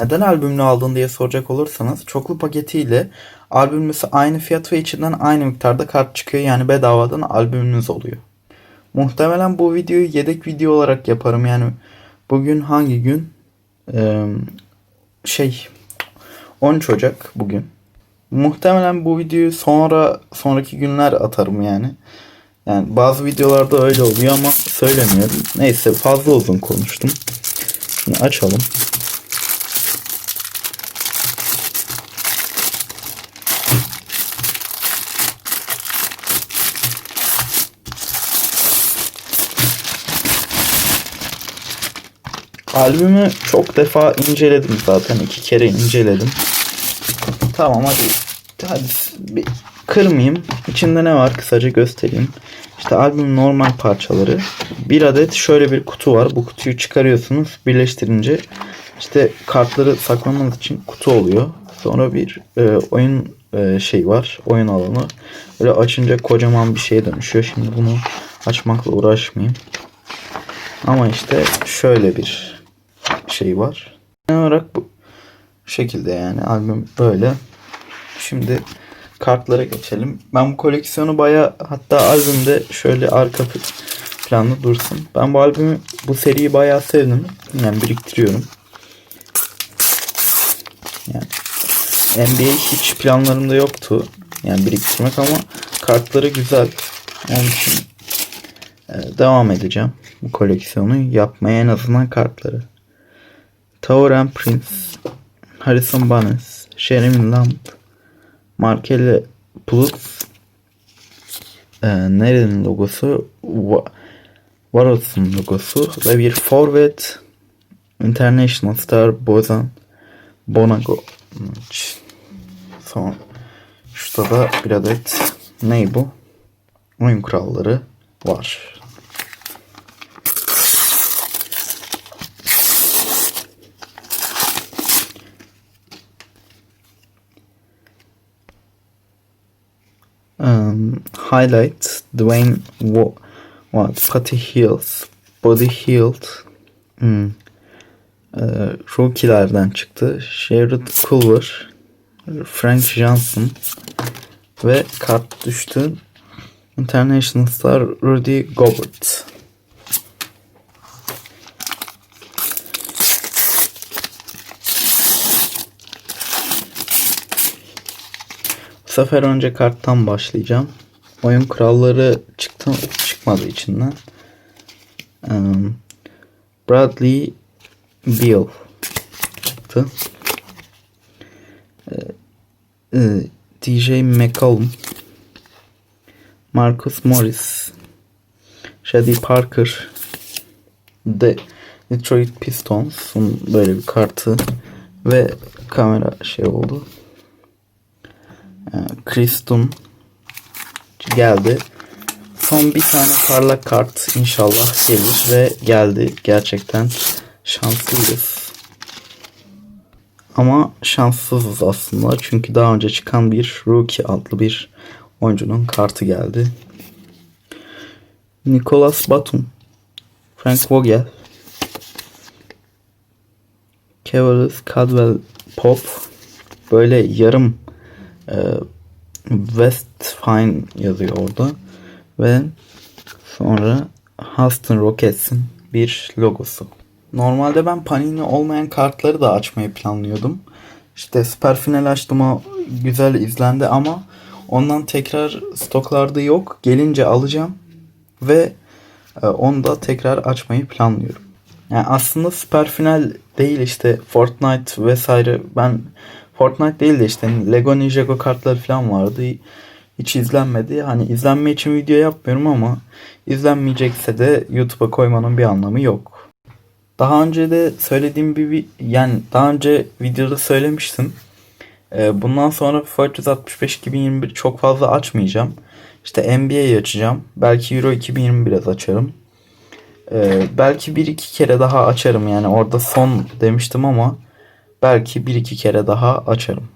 Neden albümlü aldın diye soracak olursanız çoklu paketiyle albümlüsü aynı fiyat ve içinden aynı miktarda kart çıkıyor. Yani bedavadan albümünüz oluyor. Muhtemelen bu videoyu yedek video olarak yaparım. Yani bugün hangi gün? Ee, şey 13 Ocak bugün. Muhtemelen bu videoyu sonra sonraki günler atarım yani. Yani bazı videolarda öyle oluyor ama söylemiyorum. Neyse fazla uzun konuştum. Şimdi açalım. Albümü çok defa inceledim zaten. iki kere inceledim. Tamam hadi. Hadi bir kırmayayım. İçinde ne var kısaca göstereyim. İşte albümün normal parçaları. Bir adet şöyle bir kutu var. Bu kutuyu çıkarıyorsunuz. Birleştirince işte kartları saklamanız için kutu oluyor. Sonra bir e, oyun e, şey var. Oyun alanı. Böyle açınca kocaman bir şeye dönüşüyor. Şimdi bunu açmakla uğraşmayayım. Ama işte şöyle bir şey var. Genel olarak bu şekilde yani albüm böyle. Şimdi kartlara geçelim. Ben bu koleksiyonu baya hatta albümde şöyle arka planda dursun. Ben bu albümü bu seriyi baya sevdim. Yani biriktiriyorum. Yani NBA hiç planlarımda yoktu. Yani biriktirmek ama kartları güzel. Onun için e, devam edeceğim bu koleksiyonu yapmaya en azından kartları. And Prince, Harrison Barnes, Jeremy Lamb, Markelle Plus, e, nerenin logosu? Warriors logosu ve bir forvet International Star Bozan Bonago. Son. Şurada da bir adet ne bu? Oyun kuralları var. Um, highlight Dwayne Wa- what Patty Hills Body Healed hmm. Ee, rookie'lerden çıktı. Sherrod Culver Frank Johnson ve kart düştü. International Star Rudy Gobert. Bu sefer önce karttan başlayacağım. Oyun kuralları çıktı çıkmadı içinden. Um, Bradley Beal çıktı. Ee, e, DJ McCollum, Marcus Morris, Shady Parker, The Detroit Pistons'un böyle bir kartı ve kamera şey oldu. Dunn geldi. Son bir tane parlak kart inşallah gelir ve geldi. Gerçekten şanslıyız. Ama şanssızız aslında. Çünkü daha önce çıkan bir Rookie adlı bir oyuncunun kartı geldi. Nicholas Batum. Frank Vogel. Cavaliers Caldwell Pop. Böyle yarım e, West Fine yazıyor orada. Ve sonra Houston Rockets'in bir logosu. Normalde ben Panini olmayan kartları da açmayı planlıyordum. İşte süper final açtım güzel izlendi ama ondan tekrar stoklarda yok. Gelince alacağım ve e, onu da tekrar açmayı planlıyorum. Yani aslında süper final değil işte Fortnite vesaire ben Fortnite değil de işte Lego Ninjago kartları falan vardı. Hiç izlenmedi. Hani izlenme için video yapmıyorum ama izlenmeyecekse de YouTube'a koymanın bir anlamı yok. Daha önce de söylediğim bir yani daha önce videoda söylemiştim. Ee, bundan sonra FIFA 365 2021 çok fazla açmayacağım. İşte NBA açacağım. Belki Euro 2020 biraz açarım. Ee, belki bir iki kere daha açarım yani orada son demiştim ama belki bir iki kere daha açarım.